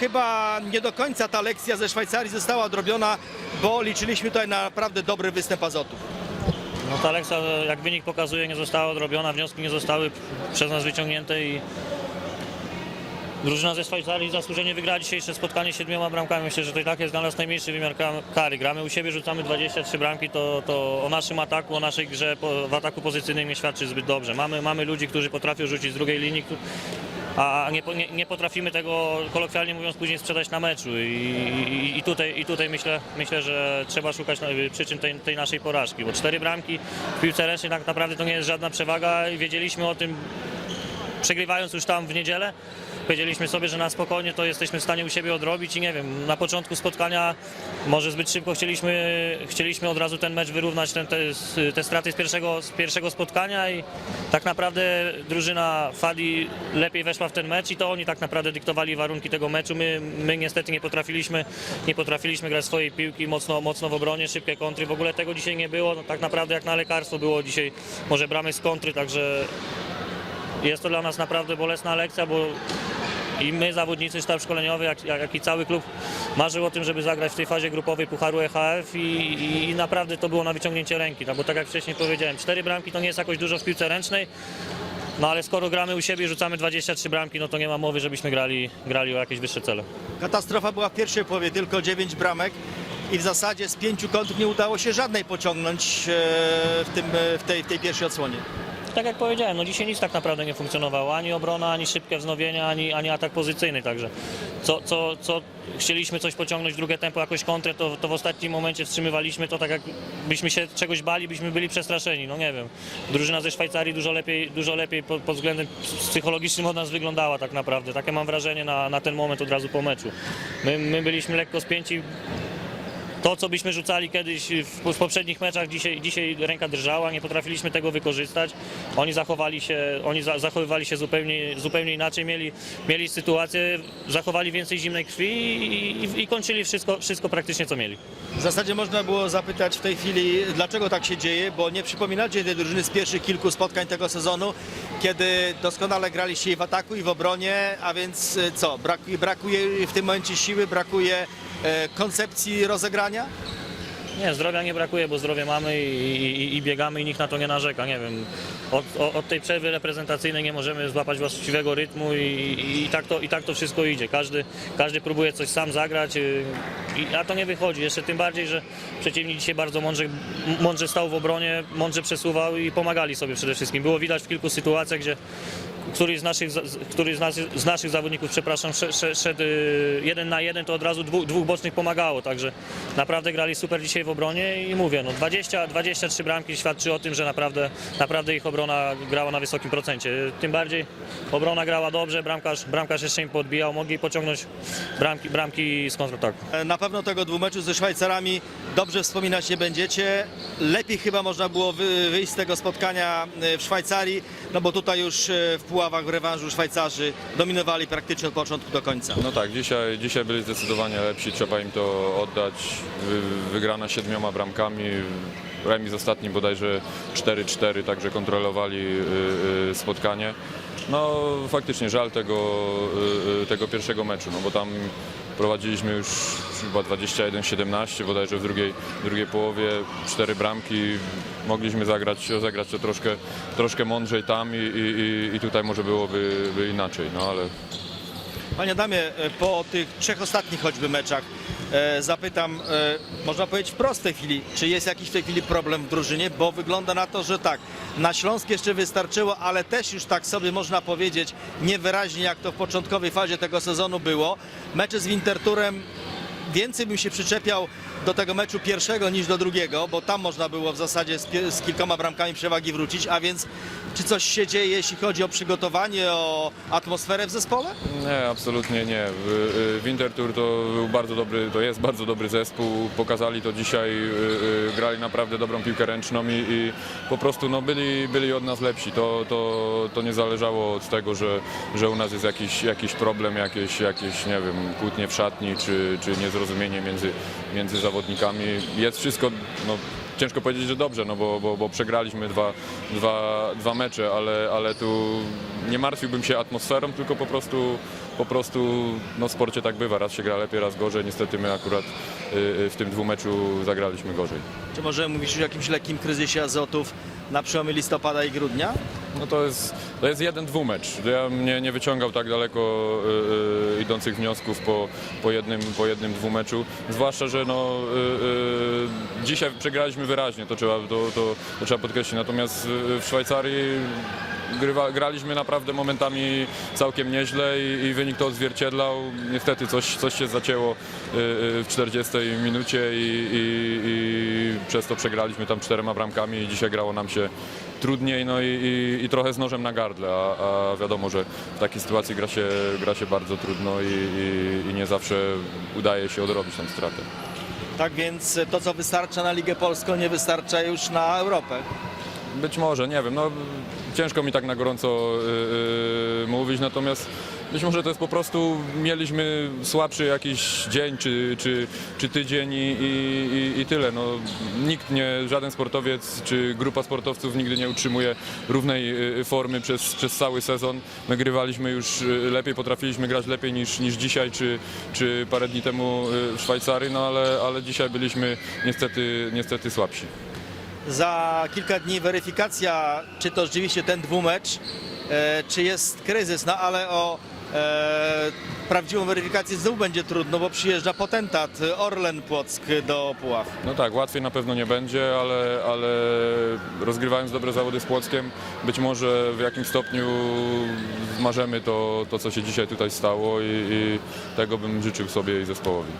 chyba nie do końca ta lekcja ze Szwajcarii została odrobiona, bo liczyliśmy tutaj na naprawdę dobry występ Azotów. No ta lekcja, jak wynik pokazuje, nie została odrobiona, wnioski nie zostały przez nas wyciągnięte i drużyna ze Szwajcarii zasłużenie wygrała dzisiejsze spotkanie siedmioma bramkami. Myślę, że to i tak jest dla nas najmniejszy wymiar ka- kary. Gramy u siebie, rzucamy 23 bramki, to, to o naszym ataku, o naszej grze w ataku pozycyjnym nie świadczy zbyt dobrze. Mamy, mamy ludzi, którzy potrafią rzucić z drugiej linii, a nie, nie, nie potrafimy tego, kolokwialnie mówiąc, później sprzedać na meczu. I, i, i tutaj, i tutaj myślę, myślę, że trzeba szukać na- przyczyn tej, tej naszej porażki, bo cztery bramki w piłce ręcznej tak naprawdę to nie jest żadna przewaga i wiedzieliśmy o tym przegrywając już tam w niedzielę, powiedzieliśmy sobie, że na spokojnie to jesteśmy w stanie u siebie odrobić i nie wiem, na początku spotkania może zbyt szybko chcieliśmy, chcieliśmy od razu ten mecz wyrównać, ten, te, te straty z pierwszego, z pierwszego spotkania i tak naprawdę drużyna Fadi lepiej weszła w ten mecz i to oni tak naprawdę dyktowali warunki tego meczu. My, my niestety nie potrafiliśmy, nie potrafiliśmy grać swojej piłki mocno, mocno w obronie, szybkie kontry, w ogóle tego dzisiaj nie było, no, tak naprawdę jak na lekarstwo było dzisiaj może bramy z kontry, także jest to dla nas naprawdę bolesna lekcja, bo i my, zawodnicy, sztab szkoleniowy, jak, jak, i cały klub marzył o tym, żeby zagrać w tej fazie grupowej Pucharu EHF i, i, i naprawdę to było na wyciągnięcie ręki, no bo tak jak wcześniej powiedziałem, cztery bramki to nie jest jakoś dużo w piłce ręcznej, no ale skoro gramy u siebie i rzucamy 23 bramki, no to nie ma mowy, żebyśmy grali, grali o jakieś wyższe cele. Katastrofa była w pierwszej połowie, tylko 9 bramek i w zasadzie z pięciu kątów nie udało się żadnej pociągnąć e, w, tym, e, w, tej, w tej pierwszej odsłonie. Tak jak powiedziałem, no dzisiaj nic tak naprawdę nie funkcjonowało, ani obrona, ani szybkie wznowienia, ani, ani atak pozycyjny, także co, co, co chcieliśmy coś pociągnąć, drugie tempo, jakąś kontrę, to, to w ostatnim momencie wstrzymywaliśmy to tak jakbyśmy się czegoś bali, byśmy byli przestraszeni, no nie wiem. Drużyna ze Szwajcarii dużo lepiej, dużo lepiej pod, pod względem psychologicznym od nas wyglądała tak naprawdę, takie mam wrażenie na, na ten moment od razu po meczu. My, my byliśmy lekko spięci, to, co byśmy rzucali kiedyś w, w poprzednich meczach, dzisiaj, dzisiaj ręka drżała, nie potrafiliśmy tego wykorzystać. Oni zachowali się, oni za, zachowywali się zupełnie, zupełnie inaczej, mieli, mieli sytuację, zachowali więcej zimnej krwi i, i, i kończyli wszystko, wszystko praktycznie, co mieli. W zasadzie można było zapytać w tej chwili, dlaczego tak się dzieje, bo nie przypominacie tej drużyny z pierwszych kilku spotkań tego sezonu, kiedy doskonale graliście i w ataku, i w obronie, a więc e, co, brakuje, brakuje w tym momencie siły, brakuje koncepcji rozegrania? Nie, zdrowia nie brakuje, bo zdrowie mamy i, i, i biegamy i nikt na to nie narzeka. Nie wiem, od, od tej przerwy reprezentacyjnej nie możemy złapać właściwego rytmu i, i, i, tak, to, i tak to wszystko idzie. Każdy, każdy próbuje coś sam zagrać, y, i, a to nie wychodzi. Jeszcze tym bardziej, że przeciwnik dzisiaj bardzo mądrze, mądrze stał w obronie, mądrze przesuwał i pomagali sobie przede wszystkim. Było widać w kilku sytuacjach, gdzie któryś z naszych, któryś z, nas, z naszych zawodników, przepraszam, sze- sze- szedł y, jeden na jeden, to od razu dwóch, dwóch bocznych pomagało, także naprawdę grali super dzisiaj w obronie i mówię, no 20, 23 bramki świadczy o tym, że naprawdę, naprawdę ich obrona grała na wysokim procencie. Tym bardziej obrona grała dobrze, bramkarz, bramkarz jeszcze im podbijał, mogli pociągnąć bramki, bramki z kontrataku. E, Na pewno tego dwumeczu ze Szwajcarami dobrze wspominać nie będziecie. Lepiej chyba można było wy, wyjść z tego spotkania e, w Szwajcarii, no bo tutaj już e, w Puławach w rewanżu Szwajcarzy dominowali praktycznie od początku do końca. No tak, dzisiaj, dzisiaj byli zdecydowanie lepsi, trzeba im to oddać. Wy, wygrana siedmioma bramkami, remis ostatni bodajże 4-4, także kontrolowali y, y, spotkanie. No faktycznie żal tego, y, tego pierwszego meczu, no bo tam prowadziliśmy już chyba 21-17 bodajże w drugiej, drugiej połowie, cztery bramki, mogliśmy zagrać, rozegrać to troszkę, troszkę mądrzej tam i, i, i- tutaj może byłoby by inaczej, no ale Panie Adamie, e, po tych trzech ostatnich choćby meczach zapytam, e, można powiedzieć wprost w tej chwili, czy jest jakiś w tej chwili problem w drużynie, bo wygląda na to, że tak, na Śląsk jeszcze wystarczyło, ale też już tak sobie można powiedzieć niewyraźnie, jak to w początkowej fazie tego sezonu było. Mecze z Winterturem więcej bym się przyczepiał do tego meczu pierwszego niż do drugiego, bo tam można było w zasadzie z, z kilkoma bramkami przewagi wrócić, a więc czy coś się dzieje, jeśli chodzi o przygotowanie, o atmosferę w zespole? Nie, absolutnie nie. W- y, Winterthur to był bardzo dobry, to jest bardzo dobry zespół. Pokazali to dzisiaj, y, y, grali naprawdę dobrą piłkę ręczną i, i po prostu no, byli, byli od nas lepsi. To, to, to nie zależało od tego, że, że u nas jest jakiś, jakiś problem, jakieś, jakieś nie wiem, kłótnie w szatni czy, czy niezrozumienie między, między zawodnikami. Jest wszystko, no, ciężko powiedzieć, że dobrze, no bo, bo, bo przegraliśmy dwa, dwa, dwa mecze, ale, ale tu nie martwiłbym się atmosferą, tylko po prostu po prostu no, w sporcie tak bywa, raz się gra lepiej, raz gorzej. Niestety my akurat y, y, w tym dwumeczu zagraliśmy gorzej. Czy może mówisz o jakimś lekkim kryzysie azotów na przełomie listopada i grudnia? No to jest, to jest jeden dwumecz. Ja mnie nie wyciągał tak daleko y, y, idących wniosków po, po, jednym, po jednym dwumeczu. Zwłaszcza, że no, y, y, dzisiaj przegraliśmy wyraźnie, to trzeba, to, to, to trzeba podkreślić. Natomiast y, w Szwajcarii grywa, graliśmy naprawdę momentami całkiem nieźle i, i wynik to odzwierciedlał. Niestety coś, coś się zacięło y, y, w 40 minucie i, i, i przez to przegraliśmy tam czterema bramkami i dzisiaj grało nam się trudniej no i, i, i trochę z nożem na gardle, a, a wiadomo, że w takiej sytuacji gra się, gra się bardzo trudno i, i, i nie zawsze udaje się odrobić tę stratę. Tak więc to, co wystarcza na Ligę Polską, nie wystarcza już na Europę. Być może, nie wiem, no ciężko mi tak na gorąco yy, mówić, natomiast być może to jest po prostu, mieliśmy słabszy jakiś dzień czy, czy, czy tydzień i, i, i tyle. No, nikt nie, żaden sportowiec czy grupa sportowców nigdy nie utrzymuje równej yy, formy przez, przez cały sezon. My grywaliśmy już yy, lepiej, potrafiliśmy grać lepiej niż, niż dzisiaj czy, czy parę dni temu w Szwajcarii, no ale, ale dzisiaj byliśmy niestety, niestety słabsi. Za kilka dni weryfikacja, czy to rzeczywiście ten dwumecz, e, czy jest kryzys, no ale o prawdziwą weryfikację znów będzie trudno, bo przyjeżdża potentat Orlen Płock do Puław. No tak, łatwiej na pewno nie będzie, ale, ale rozgrywając dobre zawody z Płockiem, być może w jakimś stopniu zmarzemy to, to co się dzisiaj tutaj stało i, i tego bym życzył sobie i zespołowi.